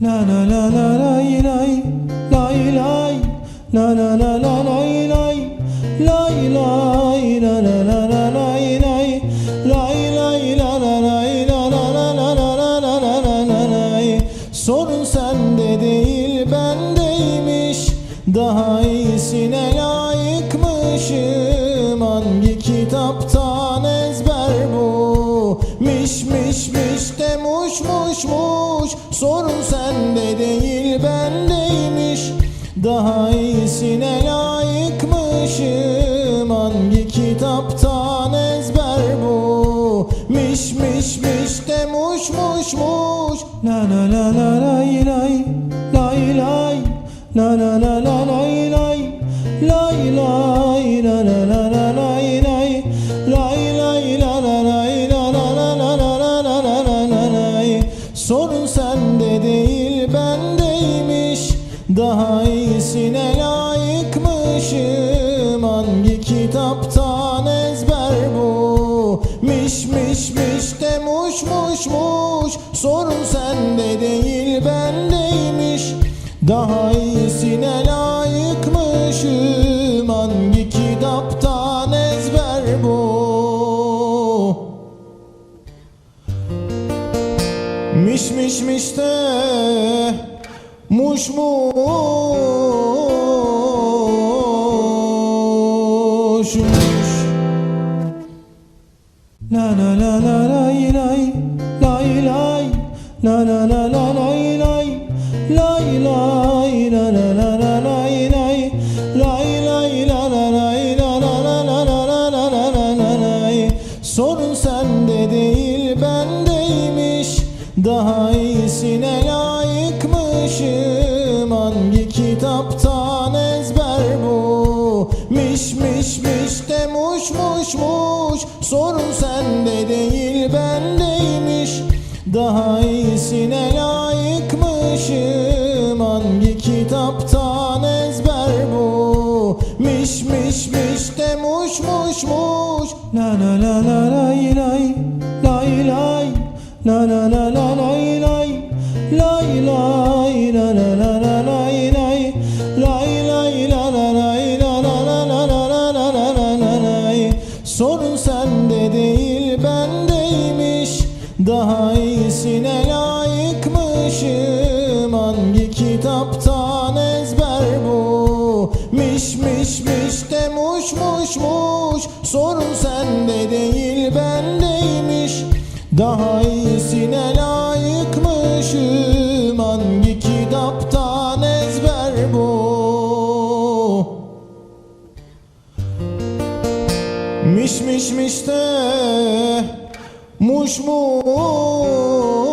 La la la la La la la la La la la la La la la la la la la la la la la la Sorun sende değil bendeymiş Daha iyisine layıkmışım Miş miş miş de muş muş muş. Sorun sende değil bendeymiş. Daha iyisine layıkmışım. Hangi kitaptan ezber bu? Miş miş miş de muş muş muş. La la la la lay lay Lay lay. La la la la lay lay. Lay lay La la Daha iyisine layıkmışım. Hangi kitaptan ezber bu? Miş miş miş de muş muş muş Sorun sende değil bendeymiş. Daha iyisine layıkmışım. Hangi kitaptan ezber bu? Miş miş miş de muş muş La la la la la ilay la ilay la la la la la ilay la ilay la la la Daha iyisine layıkmışım. Hangi kitaptan ezber bu? Miş miş miş de muş muş muş. Sorun sende değil bendeymiş. Daha iyisine layıkmışım. Hangi kitaptan ezber bu? Miş miş miş de muş muş muş. La la la la lay lay Lay lay La la la la lay lay Lay lay La la la la lay lay Lay lay la la lay la la la la la la la la la la lay Sorun sende değil bendeymiş Daha iyisine layıkmışım Hangi kitaptan ezber bu Miş miş miş de muş muş Sorun sende değil bendeymiş Daha iyisine Miş miş miş de Muş muş